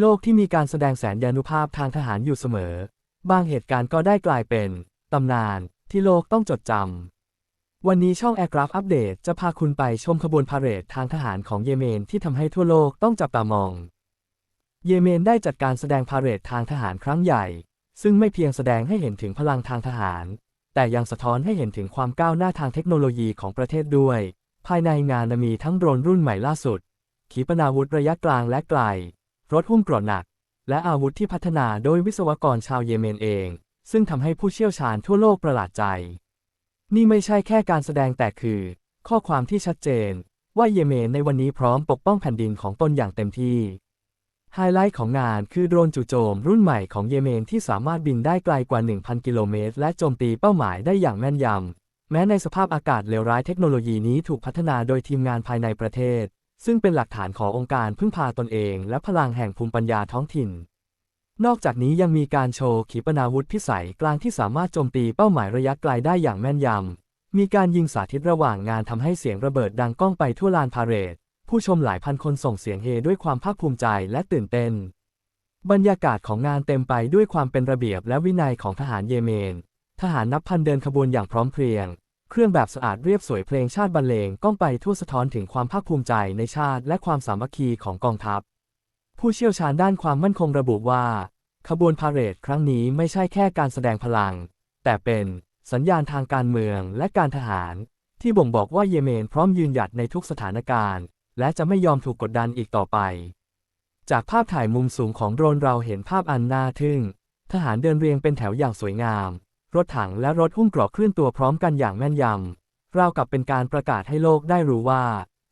โลกที่มีการแสดงแสนยานุภาพทางทหารอยู่เสมอ บางเหตุการณ์ก็ได้กลายเป็นตำนานที่โลกต้องจดจำ วันนี้ช่อง Aircraft Update จะพาคุณไปชมขบวนพาเหรดทางทหารของเยเมนที่ทำให้ทั่วโลกต้องจับตามอง เยเมนได้จัดการแสดงพาเหรดทางทหารครั้งใหญ่ ซึ่งไม่เพียงแสดงให้เห็นถึงพลังทางทหาร แต่ยังสะท้อนให้เห็นถึงความก้าวหน้าทางเทคโนโลยีของประเทศด้วย ภายในงานมีทั้งโดรนรุ่นใหม่ล่าสุด ขีปนาวุธระยะกลางและไกล รถหุ้มเกราะหนัก และอาวุธที่พัฒนาโดยวิศวกรชาวเยเมนเอง ซึ่งทำให้ผู้เชี่ยวชาญทั่วโลกประหลาดใจ นี่ไม่ใช่แค่การแสดงแต่คือ ข้อความที่ชัดเจน ว่าเยเมนในวันนี้พร้อมปกป้องแผ่นดินของตนอย่างเต็มที่ไฮไลท์ของงานคือโดรนจู่โจมรุ่นใหม่ของเยเมนที่สามารถบินได้ไกลกว่า 1,000 กิโลเมตร และโจมตีเป้าหมายได้อย่างแม่นยำ แม้ในสภาพอากาศเลวร้ายเทคโนโลยีนี้ถูกพัฒนาโดยทีมงานภายในประเทศ ซึ่งเป็นหลักฐานขององค์การพึ่งพาตนเอง และพลังแห่งภูมิปัญญาท้องถิ่น นอกจากนี้ยังมีการโชว์ขีปนาวุธพิสัยกลางที่สามารถโจมตีเป้าหมายระยะไกลได้อย่างแม่นยำ มีการยิงสาธิตระหว่างงานทำให้เสียงระเบิดดังก้องไปทั่วลานพาเหรด ผู้ชมหลายพันคนส่งเสียงเฮด้วยความภาคภูมิใจและตื่นเต้น บรรยากาศของงานเต็มไปด้วยความเป็นระเบียบและวินัยของทหารเยเมน ทหารนับพันเดินขบวนอย่างพร้อมเพรียง เครื่องแบบสะอาดเรียบสวยเพลงชาติบรรเลงก้องไปทั่วสะท้อนถึงความภาคภูมิใจในชาติและความสามัคคีของกองทัพ ผู้เชี่ยวชาญด้านความมั่นคงระบุว่า ขบวนพาเหรดครั้งนี้ไม่ใช่แค่การแสดงพลัง แต่เป็นสัญญาณทางการเมืองและการทหาร ที่บ่งบอกว่าเยเมนพร้อมยืนหยัดในทุกสถานการณ์ และจะไม่ยอมถูกกดดันอีกต่อไป จากภาพถ่ายมุมสูงของโดรนเราเห็นภาพอันน่าทึ่ง ทหารเดินเรียงเป็นแถวอย่างสวยงาม รถถังและรถหุ้มเกราะเคลื่อนตัวพร้อมกันอย่างแม่นยำราวกับเป็นการประกาศให้โลกได้รู้ว่า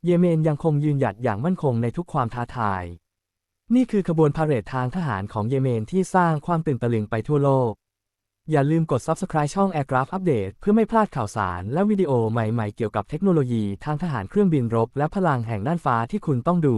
เยเมนยังคงยืนหยัดอย่างมั่นคงในทุกความท้าทาย นี่คือขบวนพาเหรดทางทหารของเยเมนที่สร้างความตื่นตะลึงไปทั่วโลก อย่าลืมกด Subscribe ช่อง Aircraft Update เพื่อไม่พลาดข่าวสารและวิดีโอใหม่ๆ เกี่ยวกับเทคโนโลยีทางทหารเครื่องบินรบ และพลังแห่งน่านฟ้าที่คุณต้องดู